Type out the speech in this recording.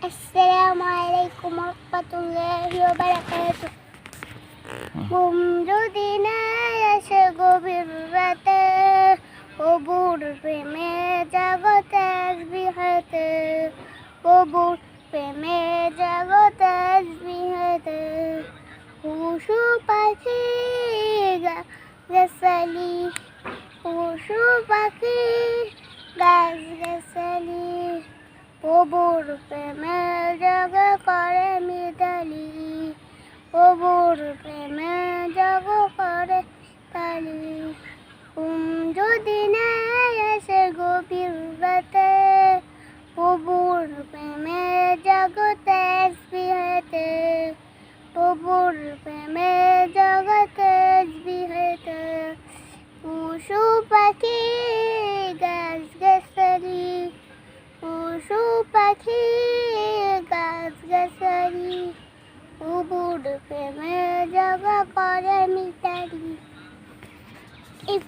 আসসালামু আলাইকুম রহমতুল্লাহি ওয়া বারাকাতুহু যদি না আসে গভীর রাতে কবুর প্রেমে জগতে বিহতে কবুর প্রেমে জগতে বিহতে পশু পাখি গাছালি কবুর প্রেমে জগ করে মিতালি। কবুর প্রেমে জগ করে তালি। ঘুম যদি না আসে গভীর রাতে কবুর প্রেমে জগতে বিহতে। কবুর প্রেমে জগতে বিহতে। পশু পাখি পশু পাখি গাছ গাছারি উবুর প্রেমে জগা করে মিতালি। এই